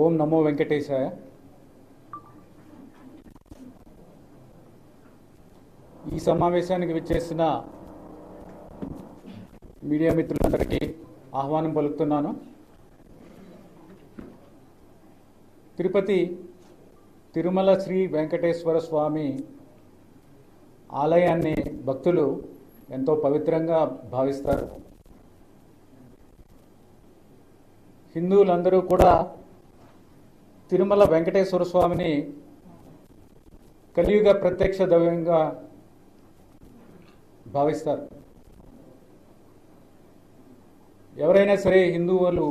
ఓం నమో వెంకటేశాయ. ఈ సమావేశానికి విచ్చేసిన మీడియా మిత్రులందరికీ ఆహ్వానం పలుకుతున్నాను. తిరుపతి తిరుమల శ్రీ వెంకటేశ్వర స్వామి ఆలయాన్ని భక్తులు ఎంతో పవిత్రంగా భావిస్తారు. హిందువులందరూ కూడా తిరుమల వెంకటేశ్వర స్వామిని కలియుగ ప్రత్యక్ష దైవంగా భావిస్తారు. ఎవరైనా సరే హిందువులు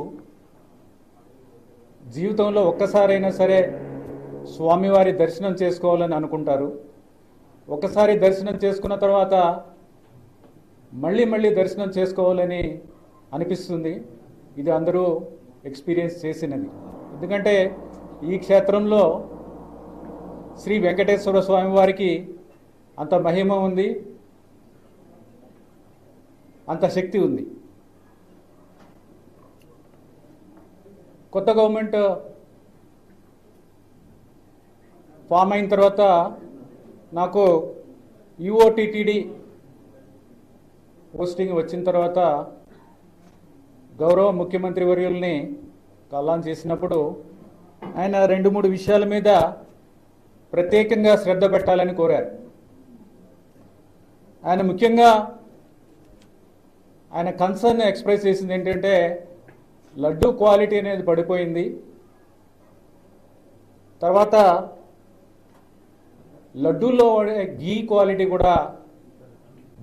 జీవితంలో ఒక్కసారైనా సరే స్వామివారి దర్శనం చేసుకోవాలని అనుకుంటారు. ఒకసారి దర్శనం చేసుకున్న తర్వాత మళ్ళీ మళ్ళీ దర్శనం చేసుకోవాలని అనిపిస్తుంది. ఇది అందరూ ఎక్స్పీరియన్స్ చేసినది. ఎందుకంటే ఈ క్షేత్రంలో శ్రీ వెంకటేశ్వర స్వామి వారికి అంత మహిమ ఉంది అంత శక్తి ఉంది. కొత్త గవర్నమెంట్ ఫామ్ అయిన తర్వాత నాకు యుఓటిటిడి పోస్టింగ్ వచ్చిన తర్వాత గౌరవ ముఖ్యమంత్రి వర్యుల్ని కలాన్ చేసినప్పుడు ఆయన రెండు మూడు విషయాల మీద ప్రత్యేకంగా శ్రద్ధ పెట్టాలని కోరారు. ఆయన ముఖ్యంగా ఆయన కన్సర్న్ ఎక్స్ప్రెస్ చేసింది ఏంటంటే లడ్డు క్వాలిటీ అనేది పడిపోయింది. తర్వాత లడ్డూలో వాడే గీ క్వాలిటీ కూడా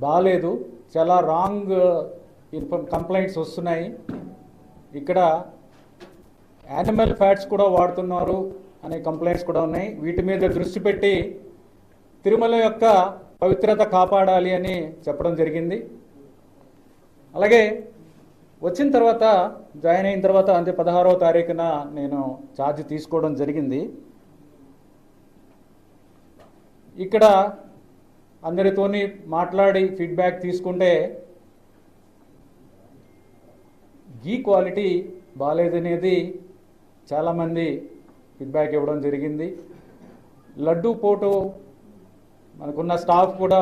బాగాలేదు చాలా రాంగ్ కంప్లైంట్స్ uh, వస్తున్నాయి. ఇక్కడ యానిమల్ ఫ్యాట్స్ కూడా వాడుతున్నారు అనే కంప్లైంట్స్ కూడా ఉన్నాయి. వీటి మీద దృష్టి పెట్టి తిరుమల యొక్క పవిత్రత కాపాడాలి అని చెప్పడం జరిగింది. అలాగే వచ్చిన తర్వాత జాయిన్ అయిన తర్వాత అంటే పదహారవ తారీఖున నేను ఛార్జ్ తీసుకోవడం జరిగింది. ఇక్కడ అందరితోని మాట్లాడి ఫీడ్బ్యాక్ తీసుకుంటే గీ క్వాలిటీ బాగాలేదనేది చాలామంది ఫీడ్బ్యాక్ ఇవ్వడం జరిగింది. లడ్డూ పోటు మనకున్న స్టాఫ్ కూడా